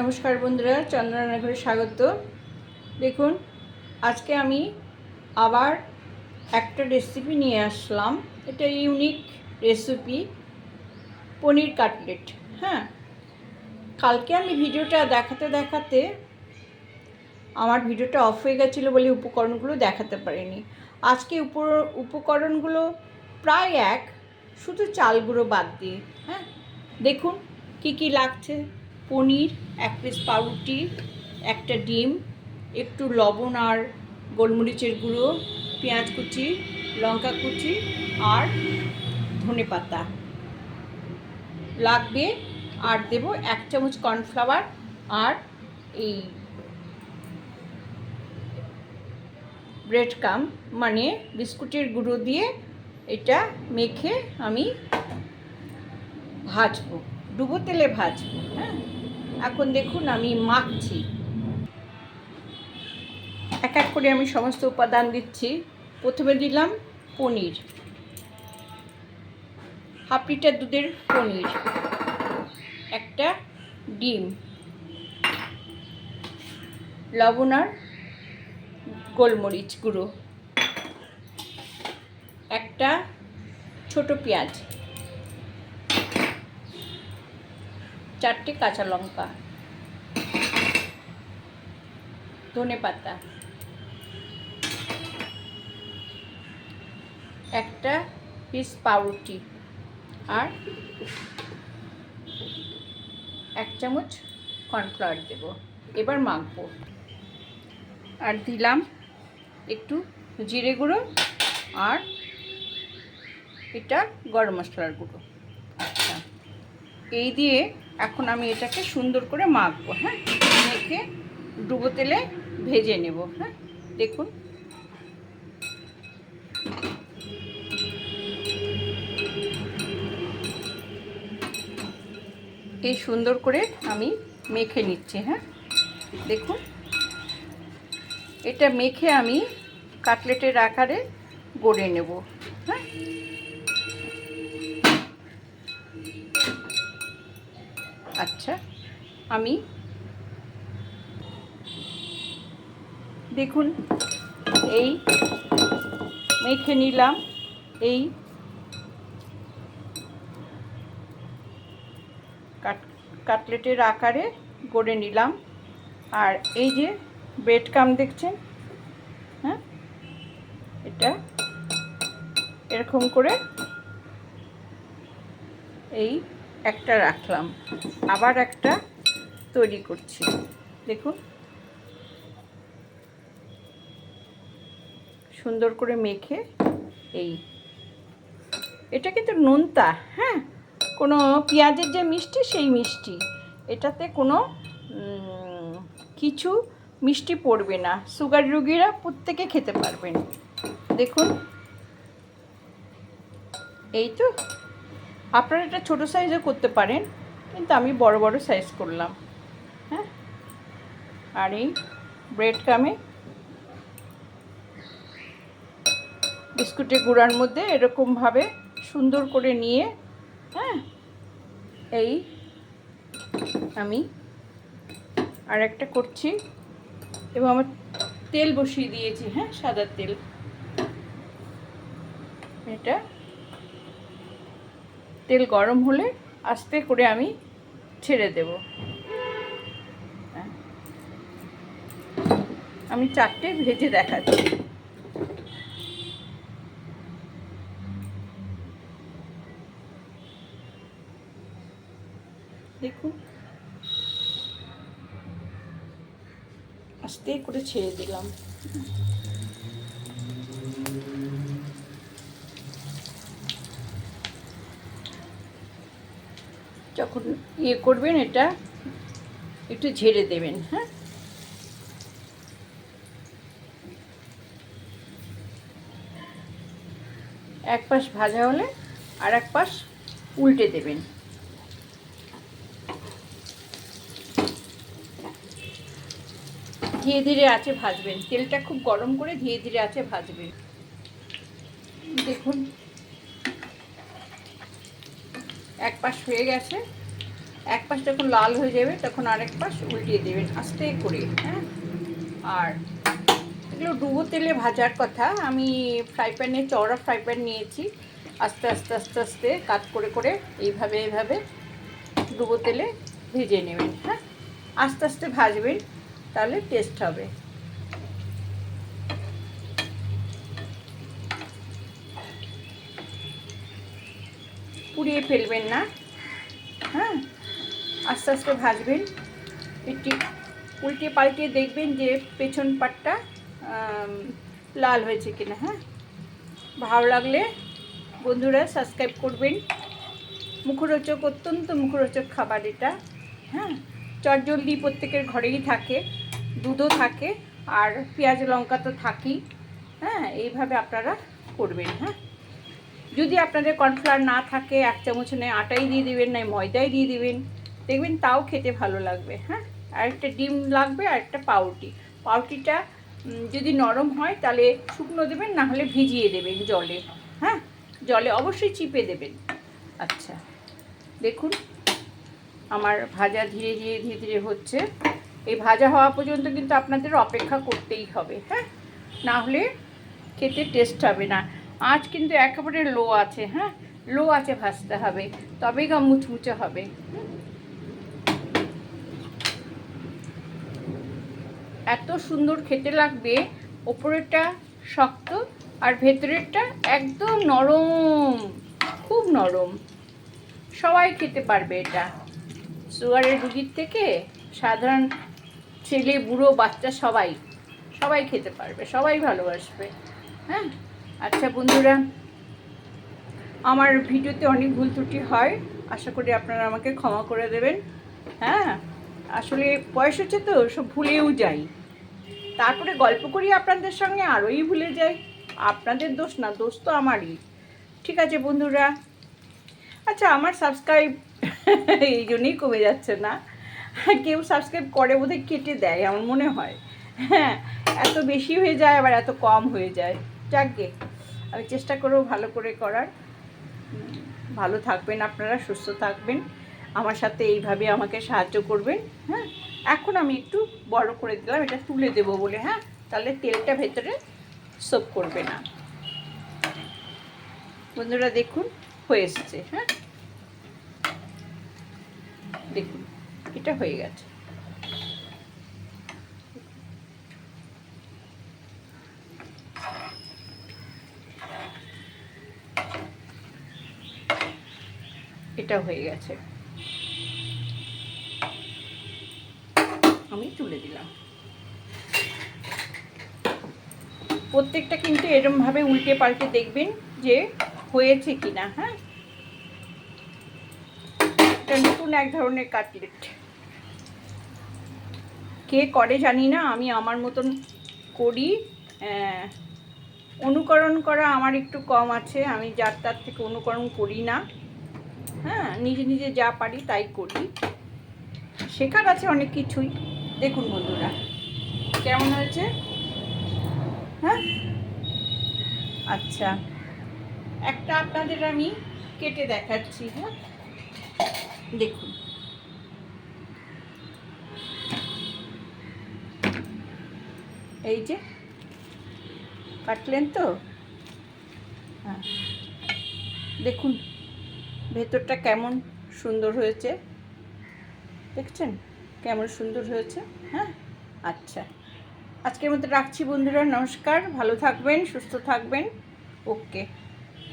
নমস্কার বন্ধুরা চন্দ্রা রান্নাঘরে স্বাগত। দেখুন, আজকে আমি আবার একটা রেসিপি নিয়ে আসলাম। এটা ইউনিক রেসিপি পনির কাটলেট হ্যাঁ? কালকে আমি ভিডিওটা দেখাতে দেখাতে আমার ভিডিওটা অফ হয়ে গেছিল বলে উপকরণগুলো দেখাতে পারিনি। আজকে উপ উপকরণগুলো প্রায় এক, শুধু চালগুলো বাদ দিয়ে হ্যাঁ? দেখুন, কি কি লাগছে। পনির, এক পিস পাউরুটি, একটা ডিম, একটু লবণ আর গোলমরিচের গুঁড়ো, পেঁয়াজ কুচি, লঙ্কা কুচি আর ধনে পাতা। লাগবে আর দেব এক চামচ কর্নফ্লাওয়ার আর এই ব্রেড কাম মানে বিস্কুটের গুঁড়ো দিয়ে এটা মেখে আমি ভাজবো, ডুবো তেলে ভাজবো হ্যাঁ? এখন দেখুন আমি মাখছি। এক এক করে আমি সমস্ত উপাদান দিচ্ছি। প্রথমে দিলাম পনির। হাফ লিটার দুধের পনির। একটা ডিম। লবণ আর গোলমরিচ গুঁড়ো। একটা ছোট পেঁয়াজ। চারটে কাঁচা লঙ্কা। ধনে পাতা। একটা পিস পাউরুটি। আর এক চামচ কর্নফ্লাওয়ার দেব। এবার মাখবো। আর দিলাম একটু জিরে গুঁড়ো আর এটা গরম মশলার গুঁড়ো। আচ্ছা। এই দিয়ে এখন আমি এটাকে সুন্দর করে মাখবো হ্যাঁ? মেখে ডুবো তেলে ভেজে নেব হ্যাঁ? দেখুন। এই সুন্দর করে আমি মেখে নিচ্ছি হ্যাঁ? দেখুন। এটা মেখে আমি কাটলেটের আকারে গড়ে নেব হ্যাঁ? আচ্ছা আমি দেখুন, এই মেখে নিলাম, এই কাট, কাটলেটের আকারে গড়ে নিলাম, আর এই যে ব্রেড কাম দেখছেন হ্যাঁ এটা এরকম করে এই একটা রাখলাম। আবার একটা তৈরি করছি। দেখুন। সুন্দর করে মেখে এই। এটা কিন্তু নোনতা হ্যাঁ? কোনো পেঁয়াজের যে মিষ্টি, সেই মিষ্টি। এটাতে কোনো কিছু মিষ্টি পড়বে না। সুগার রুগীরা প্রত্যেকে খেতে পারবেন। দেখুন। এই তো। আপনারা এটা ছোটো সাইজও করতে পারেন, কিন্তু আমি বড় বড় সাইজ করলাম হ্যাঁ? আর এই ব্রেড কামে বিস্কুটের গুঁড়ার মধ্যে এরকমভাবে সুন্দর করে নিয়ে হ্যাঁ? এই আমি আর একটা করছি, এবং আমার তেল বসিয়ে দিয়েছি হ্যাঁ? সাদা তেল। এটা তেল গরম হলে আস্তে করে আমি ছেড়ে দেব। আমি চারটে ভেজে দেখাচ্ছি। দেখুন। আস্তে করে ছেড়ে দিলাম। যখন ইয়ে করবেন এটা, একটু ঝেড়ে দেবেন হ্যাঁ? এক পাশ ভাজা হলে আর এক পাশ উল্টে দেবেন। ধীরে ধীরে আছে ভাজবেন। তেলটা খুব গরম করে ধীরে ধীরে আছে ভাজবেন। দেখুন। এক পাশ হয়ে গেছে। এক পাশ যখন লাল হয়ে যাবে, তখন আরেক পাশ উল্টিয়ে দেবেন আস্তে করে হ্যাঁ? আর এগুলো ডুবো তেলে ভাজার কথা। আমি ফ্রাই প্যানে, চওড়া ফ্রাই প্যান নিয়েছি। আস্তে আস্তে আস্তে আস্তে কাট করে করে এইভাবে এইভাবে ডুবো তেলে ভেজে নেবেন হ্যাঁ? আস্তে আস্তে ভাজবেন, তাহলে টেস্ট হবে। পুড়িয়ে ফেলবেন না হ্যাঁ? আস্তে আস্তে ভাজবেন। একটি উল্টে পাল্টে দেখবেন যে পেছন পাটটা লাল হয়েছে কিনা হ্যাঁ? ভালো লাগলে বন্ধুরা সাবস্ক্রাইব করবেন। মুখরোচক, অত্যন্ত মুখরোচক খাবার এটা হ্যাঁ? চটজলদি প্রত্যেকের ঘরেই থাকে, দুধও থাকে, আর পেঁয়াজ, লঙ্কা তো থাকেই হ্যাঁ? এইভাবে আপনারা করবেন হ্যাঁ? যদি আপনাদের কর্নফ্লাওয়ার না থাকে, এক চামচ নয় আটাই দিয়ে দেবেন নয় ময়দাই দিয়ে দিবেন। দেখবেন তাও খেতে ভালো লাগবে হ্যাঁ? আর একটা ডিম লাগবে আর একটা পাউটি পাউটিটা যদি নরম হয় তাহলে শুকনো দেবেন, না হলে ভিজিয়ে দেবেন জলে হ্যাঁ? জলে অবশ্যই চিপে দেবেন। আচ্ছা দেখুন, আমার ভাজা ধীরে ধীরে ধীরে ধীরে হচ্ছে। এই ভাজা হওয়া পর্যন্ত কিন্তু আপনাদের অপেক্ষা করতেই হবে হ্যাঁ? না হলে খেতে টেস্ট হবে না। আঁচ কিন্তু একেবারে লো আছে হ্যাঁ? লো আছে ভাজতে হবে, তবেই গা মুচমুচে হবে। হুম। এত সুন্দর খেতে লাগবে। ওপরেরটা শক্ত আর ভেতরেরটা একদম নরম, খুব নরম। সবাই খেতে পারবে এটা। সুগারের রুগীর থেকে সাধারণ ছেলে, বুড়ো, বাচ্চা সবাই সবাই খেতে পারবে, সবাই ভালোবাসবে। হ্যাঁ? আচ্ছা বন্ধুরা, আমার ভিডিওতে অনেক ভুল ত্রুটি হয়। আশা করি আপনারা আমাকে ক্ষমা করে দেবেন। হ্যাঁ? আসলে বয়স হচ্ছে তো, সব ভুলেও যাই। তারপরে গল্প করি আপনাদের সঙ্গে, আরোই ভুলে যাই। আপনাদের দোষ না, দোষ তো আমারই। ঠিক আছে বন্ধুরা। আচ্ছা আমার সাবস্ক্রাইব এই জন্যই কমে যাচ্ছে না। কেউ সাবস্ক্রাইব করে বোধহয় কেটে দেয়, আমার মনে হয়। হ্যাঁ এত বেশি হয়ে যায়, আবার এত কম হয়ে যায়। যাকগে আমি চেষ্টা করব ভালো করে করার। ভালো থাকবেন আপনারা, সুস্থ থাকবেন। আমার সাথে এইভাবে আমাকে সাহায্য করবেন হ্যাঁ? এখন আমি একটু বড় করে দিলাম, এটা তুলে দেবো বলে হ্যাঁ? তাহলে তেলটা ভেতরে সোপ করবে না। বন্ধুরা, দেখুন, হয়ে এসছে হ্যাঁ? দেখুন, এটা হয়ে গেছে। এটা হয়ে গেছে। আমি তুলে দিলাম। প্রত্যেকটা কিন্তু এরমভাবে উল্টে পাল্টে দেখবেন যে হয়েছে কিনা হ্যাঁ? এটা নতুন এক ধরনের কাটলেট। কে করে জানি না, আমি আমার মতন করি। অনুকরণ করা আমার একটু কম আছে, আমি যার তার থেকে অনুকরণ করি না। হ্যাঁ নিজে নিজে যা পারি তাই করি। শেখার আছে অনেক কিছুই। দেখুন বন্ধুরা, কেমন হয়েছে? হ্যাঁ? আচ্ছা একটা আপনাদের আমি কেটে দেখাচ্ছি হ্যাঁ? দেখুন। এই যে, কাটলেন তো? হ্যাঁ। দেখুন, ভেতরটা কেমন সুন্দর হয়েছে। দেখছেন? কেমন সুন্দর হয়েছে হ্যাঁ? আচ্ছা। আজকের মতো রাখছি বন্ধুরা, নমস্কার, ভালো থাকবেন, সুস্থ থাকবেন। ওকে।